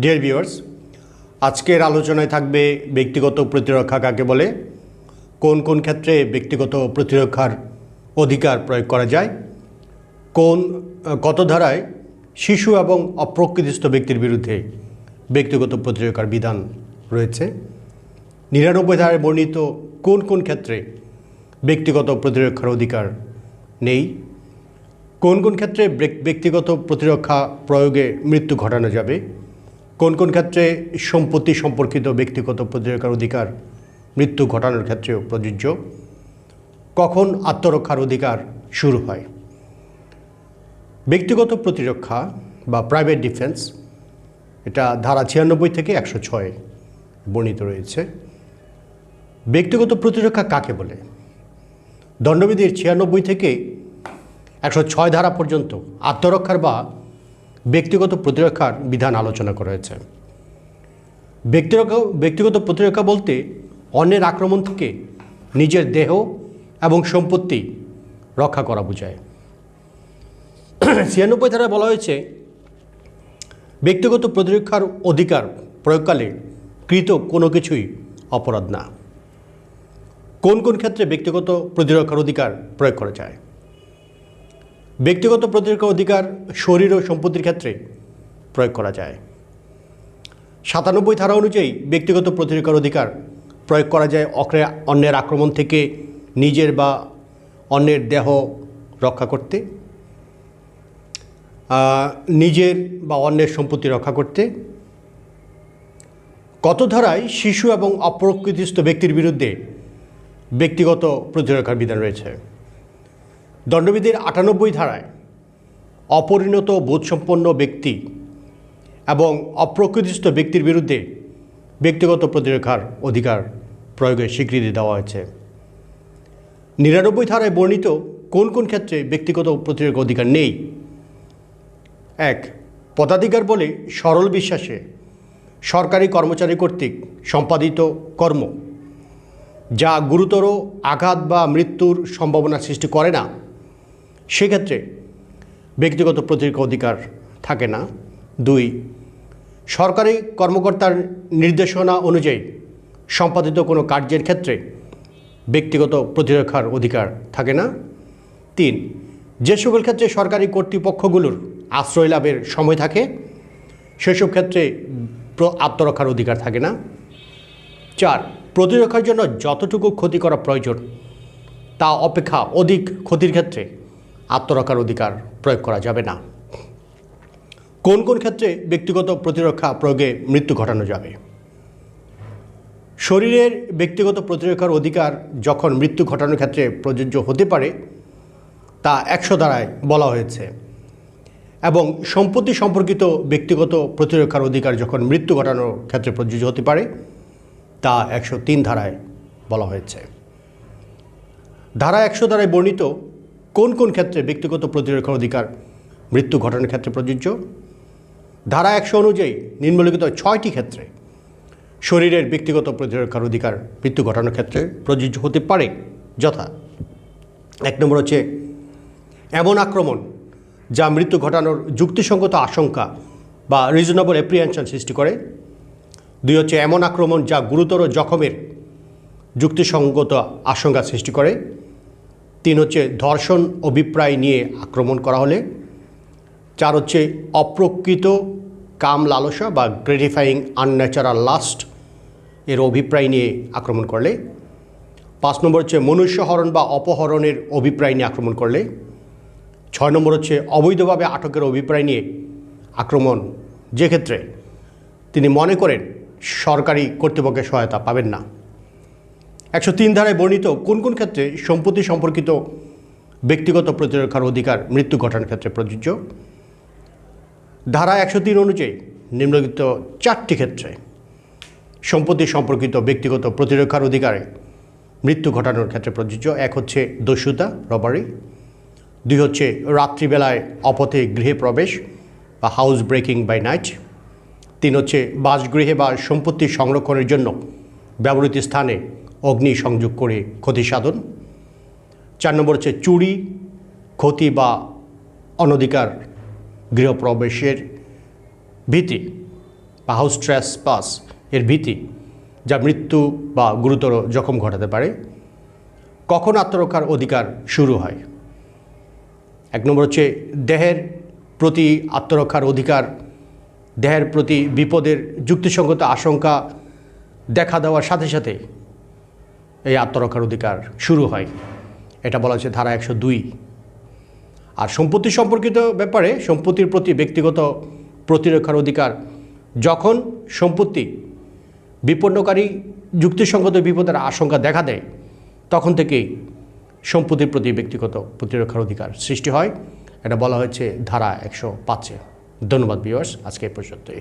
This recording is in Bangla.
ডিয়ার ভিউয়ার্স আজকের আলোচনায় থাকবে ব্যক্তিগত প্রতিরক্ষা কাকে বলে? কোন কোন ক্ষেত্রে ব্যক্তিগত প্রতিরক্ষার অধিকার প্রয়োগ করা যায়? কোন, কত ধারায় শিশু এবং অপ্রকৃতিস্থ ব্যক্তির বিরুদ্ধে ব্যক্তিগত প্রতিরক্ষার বিধান রয়েছে? নিরানব্বই ধারায় বর্ণিত কোন কোন ক্ষেত্রে ব্যক্তিগত প্রতিরক্ষার অধিকার নেই? কোন কোন ক্ষেত্রে ব্যক্তিগত প্রতিরক্ষা প্রয়োগে মৃত্যু ঘটানো যাবে? কোন কোন ক্ষেত্রে সম্পত্তি সম্পর্কিত ব্যক্তিগত প্রতিরক্ষার অধিকার, মৃত্যু ঘটানোর ক্ষেত্রেও প্রযোজ্য? কখন আত্মরক্ষার অধিকার শুরু হয়? ব্যক্তিগত প্রতিরক্ষা বা প্রাইভেট ডিফেন্স এটা ধারা ছিয়ানব্বই থেকে একশো ছয় বর্ণিত রয়েছে। ব্যক্তিগত প্রতিরক্ষা কাকে বলে? দণ্ডবিধির ছিয়ানব্বই থেকে একশো ছয় ধারা পর্যন্ত আত্মরক্ষার বা ব্যক্তিগত প্রতিরক্ষার বিধান আলোচনা করা হয়েছে ব্যক্তিরক্ষা, ব্যক্তিগত প্রতিরক্ষা বলতে অন্যের আক্রমণ থেকে নিজের দেহ এবং সম্পত্তি রক্ষা করা বোঝায়। ছিয়ানব্বই ধারায় বলা হয়েছে, ব্যক্তিগত প্রতিরক্ষার অধিকার প্রয়োগকালে কৃত কোনো কিছুই অপরাধ না। কোন কোন ক্ষেত্রে ব্যক্তিগত প্রতিরক্ষার অধিকার প্রয়োগ করা যায়? ব্যক্তিগত প্রতিরক্ষা অধিকার, শরীর ও সম্পত্তির ক্ষেত্রে প্রয়োগ করা যায়। সাতানব্বই ধারা অনুযায়ী ব্যক্তিগত প্রতিরক্ষার অধিকার প্রয়োগ করা যায় অক্রে, অন্যের আক্রমণ থেকে নিজের বা অন্যের দেহ রক্ষা করতে নিজের বা অন্যের সম্পত্তি রক্ষা করতে। কত ধারায় শিশু এবং অপ্রকৃতিস্থ ব্যক্তির বিরুদ্ধে ব্যক্তিগত প্রতিরক্ষার বিধান রয়েছে। দণ্ডবিধির আটানব্বই ধারায় অপরিণত বোধসম্পন্ন ব্যক্তি এবং অপ্রকৃতিস্থ ব্যক্তির বিরুদ্ধে ব্যক্তিগত প্রতিরক্ষার অধিকার প্রয়োগের স্বীকৃতি দেওয়া হয়েছে। নিরানব্বই ধারায় বর্ণিত কোন কোন ক্ষেত্রে ব্যক্তিগত প্রতিরক্ষা অধিকার নেই? এক, পদাধিকার বলে সরল বিশ্বাসে সরকারি কর্মচারী কর্তৃক সম্পাদিত কর্ম, যা গুরুতর আঘাত বা মৃত্যুর সম্ভাবনা সৃষ্টি করে না। সেক্ষেত্রে ব্যক্তিগত প্রতিরক্ষা অধিকার থাকে না। দুই, সরকারি কর্মকর্তার নির্দেশনা অনুযায়ী সম্পাদিত কোনো কার্যের ক্ষেত্রে ব্যক্তিগত প্রতিরক্ষার অধিকার থাকে না। তিন, যে সকল ক্ষেত্রে সরকারি কর্তৃপক্ষগুলোর আশ্রয় লাভের সময় থাকে, সেসব ক্ষেত্রে আত্মরক্ষার অধিকার থাকে না। চার, প্রতিরক্ষার জন্য যতটুকু ক্ষতি করা প্রয়োজন, তা অপেক্ষা অধিক ক্ষতির ক্ষেত্রে আত্মরক্ষার অধিকার প্রয়োগ করা যাবে না। কোন কোন ক্ষেত্রে ব্যক্তিগত প্রতিরক্ষা প্রয়োগে মৃত্যু ঘটানো যাবে? শরীরের ব্যক্তিগত প্রতিরক্ষার অধিকার যখন মৃত্যু ঘটানোর ক্ষেত্রে প্রযোজ্য হতে পারে, তা একশো দ্বারায় বলা হয়েছে। এবং সম্পত্তি সম্পর্কিত ব্যক্তিগত প্রতিরক্ষার অধিকার যখন মৃত্যু ঘটানোর ক্ষেত্রে প্রযোজ্য হতে পারে, তা একশো তিন ধারায় বলা হয়েছে। ধারা একশো দ্বারায় বর্ণিত কোন কোন ক্ষেত্রে ব্যক্তিগত প্রতিরক্ষার অধিকার, মৃত্যু ঘটানোর ক্ষেত্রে প্রযোজ্য? ধারা একশো অনুযায়ী নিম্নলিখিত ছয়টি ক্ষেত্রে শরীরের ব্যক্তিগত প্রতিরক্ষার অধিকার, মৃত্যু ঘটানোর ক্ষেত্রে প্রযোজ্য হতে পারে। যথা। এক নম্বর হচ্ছে এমন আক্রমণ যা মৃত্যু ঘটানোর যুক্তিসঙ্গত আশঙ্কা বা রিজনেবল অ্যাপ্রিহেনশন সৃষ্টি করে। দুই হচ্ছে এমন আক্রমণ যা গুরুতর জখমের যুক্তিসঙ্গত আশঙ্কা সৃষ্টি করে। তিন হচ্ছে ধর্ষণ অভিপ্রায় নিয়ে আক্রমণ করা হলে, চার হচ্ছে অপ্রকৃত কাম লালসা বা গ্রেটিফাইং আনন্যাচারাল লাস্ট এর অভিপ্রায় নিয়ে আক্রমণ করলে, পাঁচ নম্বর হচ্ছে মনুষ্যহরণ বা অপহরণের অভিপ্রায় নিয়ে আক্রমণ করলে, ছয় নম্বর হচ্ছে অবৈধভাবে আটকের অভিপ্রায় নিয়ে আক্রমণ। যে ক্ষেত্রে তিনি মনে করেন সরকারি কর্তৃপক্ষের সহায়তা পাবেন না। একশো তিন ধারায় বর্ণিত কোন কোন ক্ষেত্রে সম্পত্তি সম্পর্কিত ব্যক্তিগত প্রতিরক্ষার অধিকার, মৃত্যু ঘটানোর ক্ষেত্রে প্রযোজ্য? ধারা একশো তিন অনুযায়ী নিম্নলিখিত চারটি ক্ষেত্রে সম্পত্তি সম্পর্কিত ব্যক্তিগত প্রতিরক্ষার অধিকারে মৃত্যু ঘটানোর ক্ষেত্রে প্রযোজ্য। এক হচ্ছে দস্যুতা রবারি দুই হচ্ছে রাত্রিবেলায় অপথে গৃহে প্রবেশ বা হাউস ব্রেকিং বাই নাইট তিন হচ্ছে বাসগৃহে বা সম্পত্তি সংরক্ষণের জন্য ব্যবহৃত স্থানে অগ্নি সংযোগ করে ক্ষতি সাধন। চার নম্বর হচ্ছে চুরি, ক্ষতি বা অনধিকার গৃহপ্রবেশের ভীতি বা হাউস ট্রেস পাস এর ভীতি যা মৃত্যু বা গুরুতর জখম ঘটাতে পারে। কখন আত্মরক্ষার অধিকার শুরু হয়? এক নম্বর হচ্ছে দেহের প্রতি আত্মরক্ষার অধিকার, দেহের প্রতি বিপদের যুক্তিসঙ্গত আশঙ্কা দেখা দেওয়ার সাথে সাথে এই আত্মরক্ষার অধিকার শুরু হয়। এটা বলা হচ্ছে ধারা একশো দুই। আর সম্পত্তি সম্পর্কিত ব্যাপারে সম্পত্তির প্রতি ব্যক্তিগত প্রতিরক্ষার অধিকার। যখন সম্পত্তি বিপন্নকারী যুক্তিসঙ্গত বিপদের আশঙ্কা দেখা দেয়, তখন থেকেই সম্পত্তির প্রতি ব্যক্তিগত প্রতিরক্ষার অধিকার সৃষ্টি হয়। এটা বলা হয়েছে ধারা একশো পাঁচে। ধন্যবাদ ভিউয়ার্স আজকে এই পর্যন্তই।